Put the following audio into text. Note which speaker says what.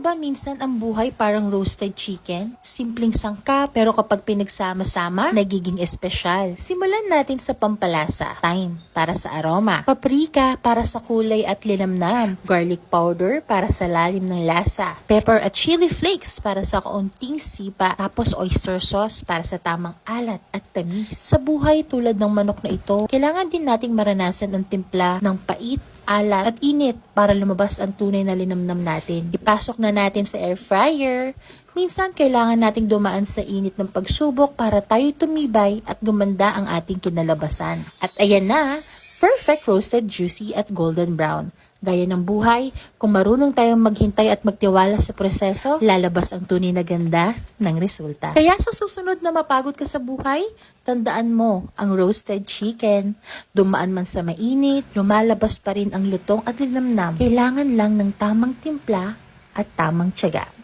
Speaker 1: minsan ang buhay parang roasted chicken? Simpleng sangka pero kapag pinagsama-sama, nagiging espesyal. Simulan natin sa pampalasa. Thyme para sa aroma. Paprika para sa kulay at linamnam. Garlic powder para sa lalim ng lasa. Pepper at chili flakes para sa kaunting sipa. Tapos oyster sauce para sa tamang alat at tamis. Sa buhay tulad ng manok na ito, kailangan din nating maranasan ang timpla ng pait, alat at init para lumabas ang tunay na linamnam natin. Ipasok na natin sa air fryer. Minsan kailangan nating dumaan sa init ng pagsubok para tayo tumibay at gumanda ang ating kinalabasan. At ayan na, perfect roasted, juicy at golden brown. Gaya ng buhay, kung marunong tayong maghintay at magtiwala sa proseso, lalabas ang tunay na ganda ng resulta. Kaya sa susunod na mapagod ka sa buhay, tandaan mo ang roasted chicken. Dumaan man sa mainit, lumalabas pa rin ang lutong at linamnam. Kailangan lang ng tamang timpla at tamang tiyaga.